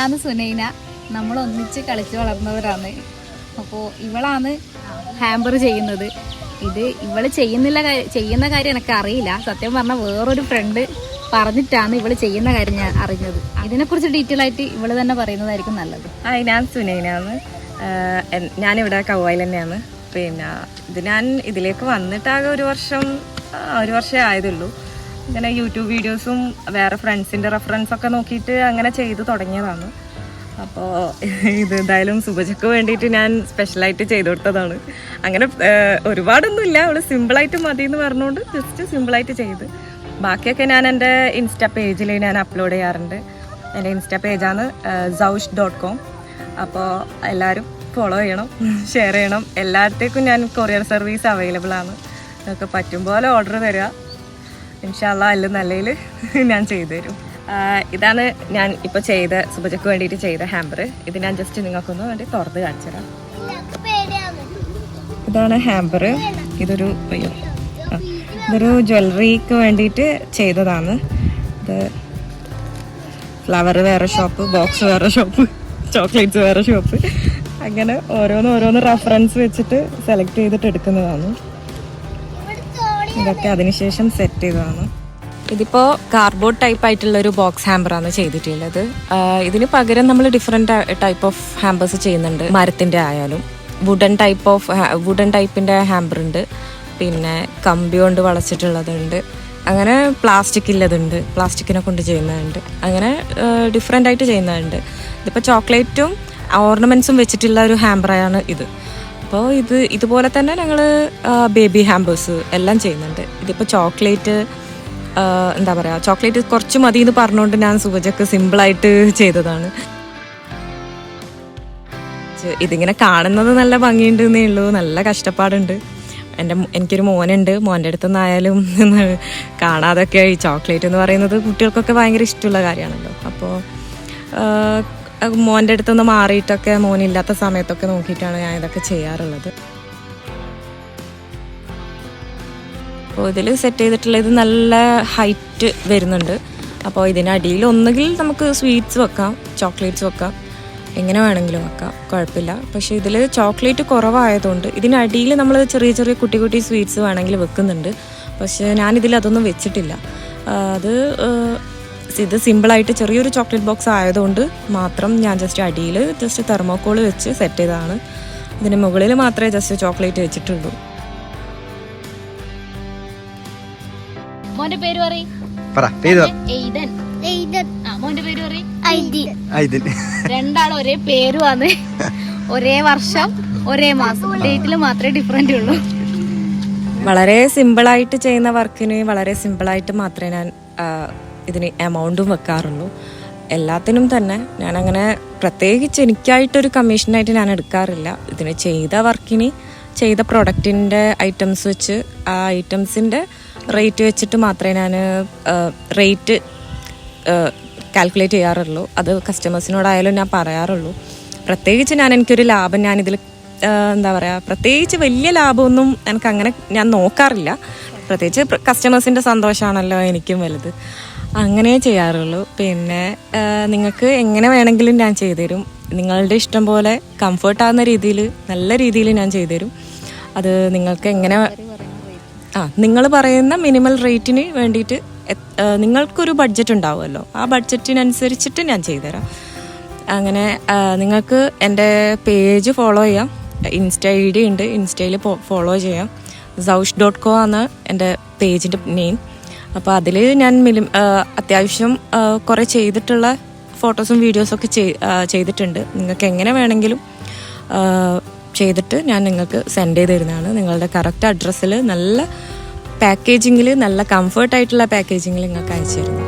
ഇതാണ് സുനൈന. നമ്മൾ ഒന്നിച്ച് കളിച്ചു വളർന്നവരാണ്. അപ്പോൾ ഇവളാണ് ഹാമ്പർ ചെയ്യുന്നത്. ഇത് ഇവൾ ചെയ്യുന്നില്ല ചെയ്യുന്ന കാര്യം എനിക്ക് അറിയില്ല. സത്യം പറഞ്ഞാൽ വേറൊരു ഫ്രണ്ട് പറഞ്ഞിട്ടാണ് ഇവൾ ചെയ്യുന്ന കാര്യം ഞാൻ അറിഞ്ഞത്. ഇതിനെക്കുറിച്ച് ഡീറ്റെയിൽ ആയിട്ട് ഇവൾ തന്നെ പറയുന്നതായിരിക്കും നല്ലത്. ആ ഞാൻ സുനൈനാണ് ഞാനിവിടെ കവായിൽ തന്നെയാണ്. പിന്നെ ഇത് ഞാൻ ഇതിലേക്ക് വന്നിട്ടാകെ ഒരു വർഷം ഒരു വർഷമേ ആയതുള്ളൂ. ഇങ്ങനെ യൂട്യൂബ് വീഡിയോസും വേറെ ഫ്രണ്ട്സിന്റെ റെഫറൻസ് ഒക്കെ നോക്കിയിട്ട് അങ്ങനെ ചെയ്ത് തുടങ്ങിയതാണ്. അപ്പോൾ ഇത് എന്തായാലും സുഭജക്ക് വേണ്ടിയിട്ട് ഞാൻ സ്പെഷ്യലായിട്ട് ചെയ്തു കൊടുത്തതാണ്. അങ്ങനെ ഒരുപാടൊന്നുമില്ല. അവൾ സിമ്പിളായിട്ട് മതി എന്ന് പറഞ്ഞുകൊണ്ട് ജസ്റ്റ് സിമ്പിളായിട്ട് ചെയ്ത്. ബാക്കിയൊക്കെ ഞാൻ എന്റെ ഇൻസ്റ്റ പേജിൽ ഞാൻ അപ്ലോഡ് ചെയ്യാറുണ്ട്. എന്റെ ഇൻസ്റ്റ പേജാണ് സൗഷ് ഡോട്ട് കോം അപ്പോൾ എല്ലാവരും ഫോളോ ചെയ്യണം ഷെയർ ചെയ്യണം. എല്ലായിടത്തേക്കും ഞാൻ കൊറിയർ സർവീസ് അവൈലബിൾ ആണ്. നിങ്ങൾക്ക് പറ്റും പോലെ ഓർഡർ തരിക ഇൻഷാല്ല അല്ല നല്ലതിൽ ഞാൻ ചെയ്തു തരും ഇതാണ് ഞാൻ ഇപ്പോൾ ചെയ്ത സുബജക്ക് വേണ്ടിയിട്ട് ചെയ്ത ഹാമ്പർ ഇത് ഞാൻ ജസ്റ്റ് നിങ്ങൾക്കൊന്ന് വേണ്ടി തുറന്ന് കാണിച്ചു തരാം ഇതാണ് ഹാമ്പർ ഇതൊരു അയ്യോ ഇതൊരു ജ്വല്ലറിക്ക് വേണ്ടിയിട്ട് ചെയ്തതാണ്. ഇത് ഫ്ലവർ വേറെ ഷോപ്പ് ബോക്സ് വേറെ ഷോപ്പ് ചോക്ലേറ്റ്സ് വേറെ ഷോപ്പ്. അങ്ങനെ ഓരോന്ന് ഓരോന്ന് റെഫറൻസ് വെച്ചിട്ട് സെലക്ട് ചെയ്തിട്ട് എടുക്കുന്നതാണ്. ഇതൊക്കെ അതിനുശേഷം സെറ്റ് ചെയ്തതാണ്. ഇതിപ്പോൾ കാർഡ്ബോർഡ് ടൈപ്പ് ആയിട്ടുള്ള ഒരു ബോക്സ് ഹാമ്പറാണ് ചെയ്തിട്ടുള്ളത്. ഇതിന് പകരം നമ്മൾ ഡിഫറെന്റ് ടൈപ്പ് ഓഫ് ഹാമ്പേഴ്സ് ചെയ്യുന്നുണ്ട്. മരത്തിന്റെ ആയാലും. വുഡൻ ടൈപ്പ് ഓഫ് വുഡൻ ടൈപ്പിന്റെ ഹാമ്പർ ഉണ്ട്. പിന്നെ കമ്പി കൊണ്ട് വളച്ചിട്ടുള്ളതുണ്ട്. അങ്ങനെ പ്ലാസ്റ്റിക് ഇല്ലതുണ്ട്. പ്ലാസ്റ്റിക്കിനെ കൊണ്ട് ചെയ്യുന്നതുണ്ട്. അങ്ങനെ ഡിഫറെന്റ് ആയിട്ട് ചെയ്യുന്നതുണ്ട്. ഇതിപ്പോൾ ചോക്ലേറ്റും ഓർണമെന്റ്സും വെച്ചിട്ടുള്ള ഒരു ഹാമ്പറാണ് ഇത്. അപ്പോൾ ഇത് ഇതുപോലെ തന്നെ ഞങ്ങൾ ബേബി ഹാമ്പേഴ്സ് എല്ലാം ചെയ്യുന്നുണ്ട്. ഇതിപ്പോൾ ചോക്ലേറ്റ് എന്താ പറയുക ചോക്ലേറ്റ് കുറച്ച് മതി എന്ന് പറഞ്ഞുകൊണ്ട് ഞാൻ സുഭജക്ക് സിമ്പിളായിട്ട് ചെയ്തതാണ്. ഇതിങ്ങനെ കാണുന്നത് നല്ല ഭംഗിയുണ്ട് എന്നേ ഉള്ളൂ. നല്ല കഷ്ടപ്പാടുണ്ട്. എന്റെ എനിക്കൊരു മോനുണ്ട്. മോന്റെ അടുത്ത് നിന്നായാലും കാണാതൊക്കെ ഈ ചോക്ലേറ്റ് എന്ന് പറയുന്നത് കുട്ടികൾക്കൊക്കെ ഭയങ്കര ഇഷ്ടമുള്ള കാര്യമാണല്ലോ. അപ്പോൾ മോന്റെ അടുത്തുനിന്ന് മാറിയിട്ടൊക്കെ മോനില്ലാത്ത സമയത്തൊക്കെ നോക്കിയിട്ടാണ് ഞാൻ ഇതൊക്കെ ചെയ്യാറുള്ളത്. അപ്പോൾ ഇതിൽ സെറ്റ് ചെയ്തിട്ടുള്ള ഇത് നല്ല ഹൈറ്റ് വരുന്നുണ്ട്. അപ്പോൾ ഇതിനടിയിൽ ഒന്നുകിൽ നമുക്ക് സ്വീറ്റ്സ് വെക്കാം ചോക്ലേറ്റ്സ് വെക്കാം എങ്ങനെ വേണമെങ്കിലും വെക്കാം കുഴപ്പമില്ല. പക്ഷേ ഇതിൽ ചോക്ലേറ്റ് കുറവായതുകൊണ്ട് ഇതിനടിയിൽ നമ്മൾ ചെറിയ ചെറിയ കുട്ടി കുട്ടി സ്വീറ്റ്സ് വേണമെങ്കിൽ വെക്കുന്നുണ്ട്. പക്ഷേ ഞാനിതിൽ അതൊന്നും വെച്ചിട്ടില്ല. അത് ഇത് സിമ്പിളായിട്ട് ചെറിയൊരു ചോക്ലേറ്റ് ബോക്സ് ആയതുകൊണ്ട് മാത്രം ഞാൻ ജസ്റ്റ് അടിയിൽ ജസ്റ്റ് തെർമോക്കോൾ വെച്ച് സെറ്റ് ചെയ്തതാണ്. ഇതിന് മുകളിൽ മാത്രമേ ജസ്റ്റ് ചോക്ലേറ്റ് വെച്ചിട്ടുള്ളൂ. മോന്റെ പേര് പറയും. പറ പേര് മോന്റെ പേര് പറയും. രണ്ടാളും ഒരേ പേരുമാണ് ഒരേ വർഷം ഒരേ മാസം. ഡേറ്റിൽ മാത്രമേ ഡിഫറെന്റ് ഉള്ളൂ. വളരെ സിമ്പിളായിട്ട് ചെയ്യുന്ന വർക്കിന് വളരെ സിമ്പിളായിട്ട് മാത്രമേ ഞാൻ ഇതിന് എമൗണ്ടും വെക്കാറുള്ളൂ. എല്ലാത്തിനും തന്നെ ഞാൻ അങ്ങനെ പ്രത്യേകിച്ച് എനിക്കായിട്ടൊരു കമ്മീഷനായിട്ട് ഞാൻ എടുക്കാറില്ല. ഇതിന് ചെയ്ത വർക്കിന് ചെയ്ത പ്രൊഡക്റ്റിന്റെ ഐറ്റംസ് വെച്ച് ആ ഐറ്റംസിന്റെ റേറ്റ് വെച്ചിട്ട് മാത്രമേ ഞാൻ റേറ്റ് കാൽക്കുലേറ്റ് ചെയ്യാറുള്ളൂ. അത് കസ്റ്റമേഴ്സിനോടായാലും ഞാൻ പറയാറുള്ളൂ. പ്രത്യേകിച്ച് ഞാൻ എനിക്കൊരു ലാഭം ഞാനിതിൽ എന്താ പറയുക പ്രത്യേകിച്ച് വലിയ ലാഭമൊന്നും എനിക്ക് അങ്ങനെ ഞാൻ നോക്കാറില്ല. പ്രത്യേകിച്ച് കസ്റ്റമേഴ്സിന്റെ സന്തോഷമാണല്ലോ എനിക്കും വലുത്. അങ്ങനെ ചെയ്യാറുള്ളൂ. പിന്നെ നിങ്ങൾക്ക് എങ്ങനെ വേണമെങ്കിലും ഞാൻ ചെയ്തുതരും. നിങ്ങളുടെ ഇഷ്ടം പോലെ കംഫർട്ടാകുന്ന രീതിയിൽ നല്ല രീതിയിൽ ഞാൻ ചെയ്തുതരും. അത് നിങ്ങൾക്ക് എങ്ങനെ ആ നിങ്ങൾ പറയുന്ന മിനിമൽ റേറ്റിന് വേണ്ടിയിട്ട് നിങ്ങൾക്കൊരു ബഡ്ജറ്റ് ഉണ്ടാവുമല്ലോ. ആ ബഡ്ജറ്റിനനുസരിച്ചിട്ട് ഞാൻ ചെയ്തുതരാം. അങ്ങനെ നിങ്ങൾക്ക് എന്റെ പേജ് ഫോളോ ചെയ്യാം. ഇൻസ്റ്റ ഐ ഡി ഉണ്ട്. ഇൻസ്റ്റയിൽ ഫോളോ ചെയ്യാം. സൗഷ് ഡോട്ട് കോ ആണ് എന്റെ പേജിന്റെ നെയിം അപ്പോൾ അതിൽ ഞാൻ മിലി അത്യാവശ്യം കുറേ ചെയ്തിട്ടുള്ള ഫോട്ടോസും വീഡിയോസൊക്കെ ചെയ്- ചെയ്തിട്ടുണ്ട്. നിങ്ങൾക്ക് എങ്ങനെ വേണമെങ്കിലും ചെയ്തിട്ട് ഞാൻ നിങ്ങൾക്ക് സെൻഡ് ചെയ്ത് തരുന്നതാണ്. നിങ്ങളുടെ കറക്റ്റ് അഡ്രസ്സിൽ നല്ല പാക്കേജിങ്ങിൽ നല്ല കംഫർട്ടായിട്ടുള്ള പാക്കേജിങ്ങിൽ നിങ്ങൾക്ക് അയച്ചു തരുന്നു